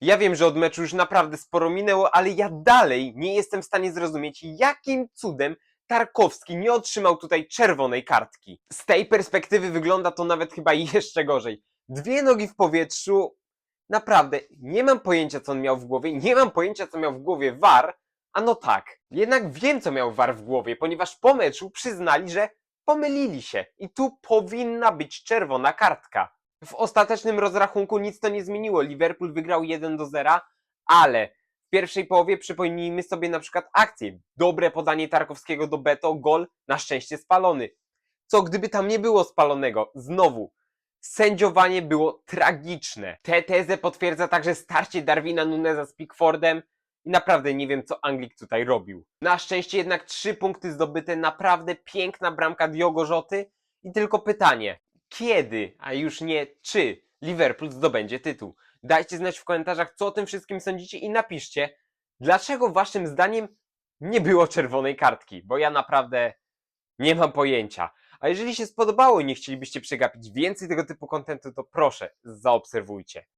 Ja wiem, że od meczu już naprawdę sporo minęło, ale ja dalej nie jestem w stanie zrozumieć, jakim cudem Tarkowski nie otrzymał tutaj czerwonej kartki. Z tej perspektywy wygląda to nawet chyba jeszcze gorzej. Dwie nogi w powietrzu. Naprawdę, nie mam pojęcia, co on miał w głowie, nie mam pojęcia, co miał w głowie VAR, a no tak. Jednak wiem, co miał VAR w głowie, ponieważ po meczu przyznali, że pomylili się i tu powinna być czerwona kartka. W ostatecznym rozrachunku nic to nie zmieniło. Liverpool wygrał 1 do 0, ale w pierwszej połowie przypomnijmy sobie na przykład akcję. Dobre podanie Tarkowskiego do Beto, gol na szczęście spalony. Co gdyby tam nie było spalonego? Znowu, sędziowanie było tragiczne. Tę tezę potwierdza także starcie Darwina Nuneza z Pickfordem i naprawdę nie wiem, co Anglik tutaj robił. Na szczęście jednak trzy punkty zdobyte, naprawdę piękna bramka Diogo Rzoty i tylko pytanie, kiedy, a już nie czy Liverpool zdobędzie tytuł? Dajcie znać w komentarzach, co o tym wszystkim sądzicie i napiszcie, dlaczego waszym zdaniem nie było czerwonej kartki, bo ja naprawdę nie mam pojęcia. A jeżeli się spodobało i nie chcielibyście przegapić więcej tego typu kontentu, to proszę, zaobserwujcie.